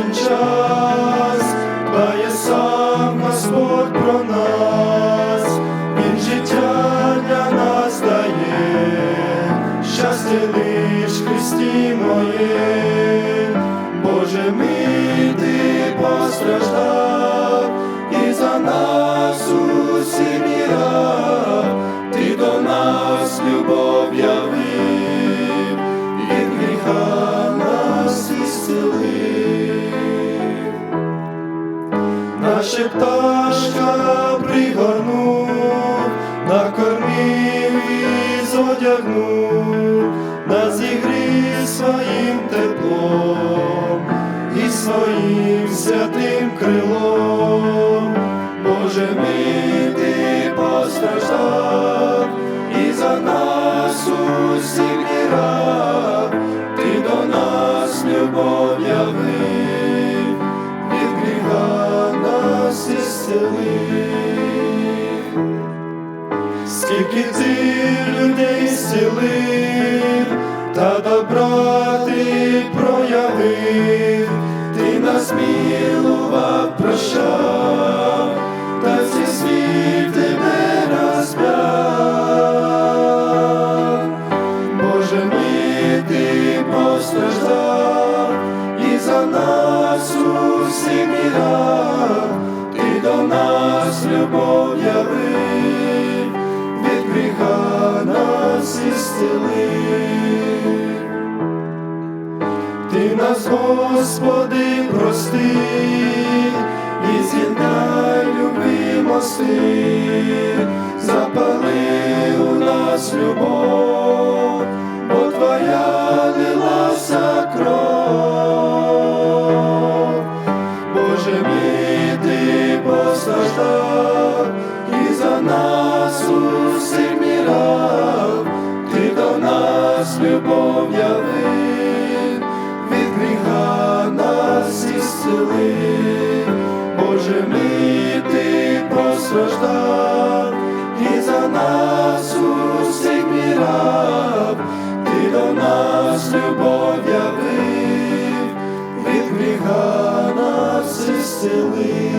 кожен час, дбає сам Господь про нас, Він життя для нас дає, щастя Христі моє, Наша пташка пригорнув, накормив і зодягнув, нас зігрів своїм теплом і своїм святим крилом. Боже мій ти постраждав і за нас усіх нас. Скільки ти людей зцілив, та добра ти проявив, ти нас милував, прощав, та всі світ тебе розп'яв. Боже мій, ти постраждав, і за нас усі нас любов явив, від гріха нас ісцелив. Ти нас, Господи, прости, і з'єднай любі мости, запали у нас любов, бо Твоя до нас усіх мірав, ти до нас любов явив, від гріха нас ісцелив, Боже ми ти постраждав, і за нас усіх мірав, ти до нас любов явив, від гріха нас ісцелив.